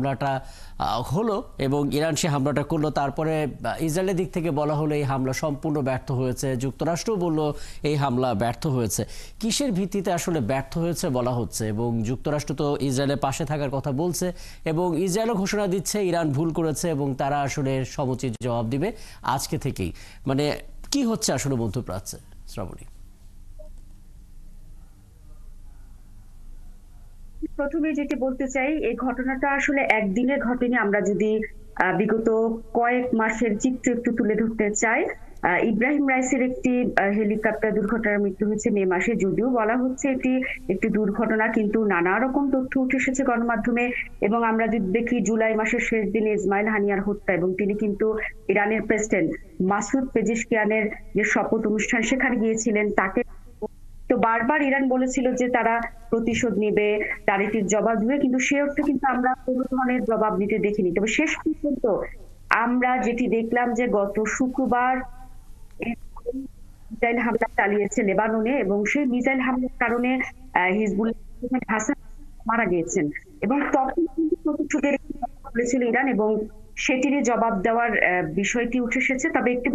হামলাটা হলো এবং ইরান সে হামলাটা করল। তারপরে ইসরায়েলের দিক থেকে বলা হলো এই হামলা সম্পূর্ণ ব্যর্থ হয়েছে। যুক্তরাষ্ট্রও বলল এই হামলা ব্যর্থ হয়েছে। কিসের ভিত্তিতে আসলে ব্যর্থ হয়েছে বলা হচ্ছে? এবং যুক্তরাষ্ট্র তো ইসরায়েলের পাশে থাকার কথা বলছে এবং ইসরায়েলও ঘোষণা দিচ্ছে ইরান ভুল করেছে এবং তারা আসলে সমুচিত জবাব দিবে আজকে থেকেই। মানে কি হচ্ছে আসলে মধ্যপ্রাচ্যে শ্রাবণী। প্রথমে যেটি বলতে চাই, এই ঘটনাটা আসলে একদিনের ঘটেনি। আমরা যদি বিগত কয়েক মাসের চিত্র একটু তুলে ধরতে চাই ইব্রাহিম রাইসের একটি হেলিকপ্টার দুর্ঘটনার মৃত্যু হয়েছে মে মাসে যদিও। বলা হচ্ছে এটি একটি দুর্ঘটনা, কিন্তু নানা রকম তথ্য উঠে এসেছে গণমাধ্যমে এবং আমরা যদি দেখি জুলাই মাসের শেষ দিনে ইসমাইল হানিয়ার হত্যা এবং তিনি কিন্তু ইরানের প্রেসিডেন্ট মাসুদ পেজিশকিয়ানের যে শপথ অনুষ্ঠান, সেখানে গিয়েছিলেন। তাকে তো বারবার ইরান বলেছিল যে তারা প্রতিশোধ নেবে, তার এটির জবাব দিবে, কিন্তু সে অর্থে কিন্তু আমরা কোনো ধরনের জবাব দিতে দেখিনি। তবে শেষ পর্যন্ত আমরা যেটি দেখলাম যে গত শুক্রবার মিসাইল হামলা চালিয়েছে লেবাননে এবং সেই মিসাইল হামলার কারণে হিজবুল্লাহ হাসান মারা গিয়েছেন। এবং তখন কিন্তু প্রতিশোধের বলেছিল ইরান এবং সেটিরই জবাব দেওয়ার বিষয়টি উঠে এসেছে। তবে একটি